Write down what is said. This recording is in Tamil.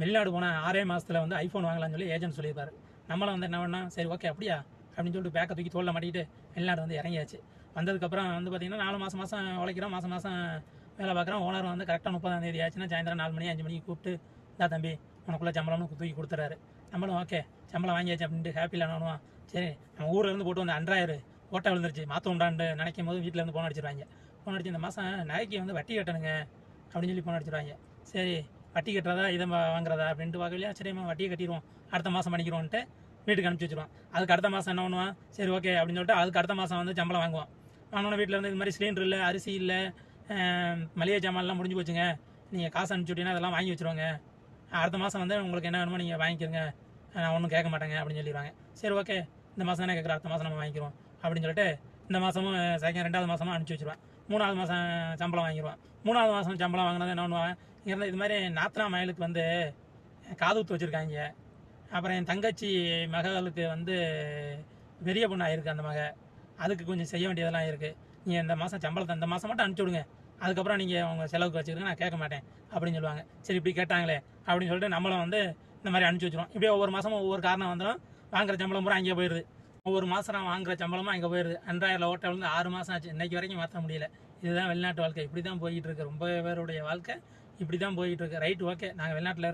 வெளிநாடு போனால் ஆறே மாதத்தில் வந்து ஐஃபோன் வாங்கலாம்னு சொல்லி ஏஜென்ட் சொல்லியிருப்பாரு. நம்மளும் வந்து என்ன பண்ணா சரி ஓகே அப்படியா? அப்படின்னு சொல்லிட்டு பேக்கை தூக்கி தோளில் மாட்டிக்கிட்டு வெளிநாடு வந்து இறங்கியாச்சு. வந்ததுக்கப்புறம் வந்து பார்த்தீங்கன்னா நாலு மாதம் மாதம் உழைக்கிறோம் மாதம் மாதம் வேலை பார்க்குறோம் ஓனர் வந்து கரெக்டாக முப்பதாம் தேதி ஆச்சுன்னா சாயந்தரம் நாலு மணி அஞ்சு மணிக்கு கூப்பிட்டு இதா தம்பி உனக்குள்ளே சம்பளம்னு தூக்கி கொடுத்துறாரு. நம்மளும் ஓகே சம்பளம் வாங்கியாச்சு அப்படின்ட்டு ஹாப்பியில் என்னவான் சரி நம்ம ஊர்லேருந்து போட்டு வந்து அன்றாயிரு ஓட்டை விழுந்துருச்சு மாற்ற உண்டான்னு நினைக்கும் போது வீட்டில் இருந்து அடிச்சிருவாங்க. ஃபோன் அடிச்சு இந்த மாதம் நகைக்கு வந்து வட்டி கட்டணுங்க அப்படின்னு சொல்லி ஃபோன் அடிச்சிருவாங்க. சரி வட்டி கட்டுறதா இதை வாங்குறதா அப்படின்ட்டு வகையிலேயே சரிம்மா வட்டியை கட்டிடுவோம். அடுத்த மாதம் பண்ணிக்கிறோன்ட்டு வீட்டுக்கு அனுப்பிச்சி வச்சிருவான் அதுக்கு அடுத்த மாதம் என்ன பண்ணுவான்? சரி ஓகே அப்படின்னு சொல்லிட்டு அதுக்கு அடுத்த மாதம் வந்து சம்பளம் வாங்குவான். வாங்கினோட வீட்டில் இருந்து இது மாதிரி சிலிண்டர் இல்லை அரிசி இல்லை மளிகை ஜாமான்லாம் முடிஞ்சு போச்சுங்க. நீங்கள் காசு அனுப்பிச்சி அதெல்லாம் வாங்கி வச்சுருவாங்க. அடுத்த மாதம் வந்து உங்களுக்கு என்ன வேணுமோ நீங்கள் வாங்கிக்கிறங்க நான் ஒன்றும் கேட்க மாட்டேங்க அப்படின்னு சொல்லிடுவாங்க. சரி ஓகே இந்த மாதம் தானே கேட்குறேன் அடுத்த மாதம் நம்ம வாங்கிக்கிறோம் அப்படின்னு சொல்லிட்டு இந்த மாதமும் செகண்ட் ரெண்டாவது மாதமும் அனுப்பிச்சி வச்சுருவேன். மூணாவது மாதம் சம்பளம் வாங்கிடுவான் மூணாவது மாதம் சம்பளம் வாங்கினது என்ன பண்ணுவான்? இங்கே இது மாதிரி நாத்தனா மயலுக்கு வந்து காது ஊத்து வச்சுருக்காங்க. அப்புறம் என் தங்கச்சி மகளுக்கு வந்து பெரிய பொண்ணு ஆயிருக்கு அந்த மக. அதுக்கு கொஞ்சம் செய்ய வேண்டியதெல்லாம் இருக்குது நீங்கள் இந்த மாதம் சம்பளத்தை இந்த மாதம் மட்டும் அனுப்பிச்சி விடுங்க. அதுக்கப்புறம் நீங்கள் உங்கள் செலவுக்கு வச்சுக்கிறீங்க நான் கேட்க மாட்டேன் அப்படின்னு சொல்லுவாங்க. சரி இப்படி கேட்டாங்களே அப்படின்னு சொல்லிட்டு நம்மளும் வந்து இந்த மாதிரி அனுப்பிச்சி வச்சுருவோம். இப்படியே ஒவ்வொரு மாதமும் ஒவ்வொரு காரணம் வந்துடும் வாங்குற சம்பளம் பூரா அங்கே போயிடுது. ஒவ்வொரு மாதம் நான் வாங்குற சம்பளமாக இங்கே போயிடுது அன்றாயிரம் ஓட்டை வந்து ஆறு மாதம் ஆச்சு. இன்றைக்கு வரைக்கும் மாற்ற முடியல. இதுதான் வெளிநாட்டு வாழ்க்கை. இப்படி தான் போயிட்டு இருக்கு. ரொம்ப பேருடைய வாழ்க்கை இப்படி தான் போயிட்டு இருக்கு. ரைட் ஓகே நாங்கள் வெளிநாட்டில்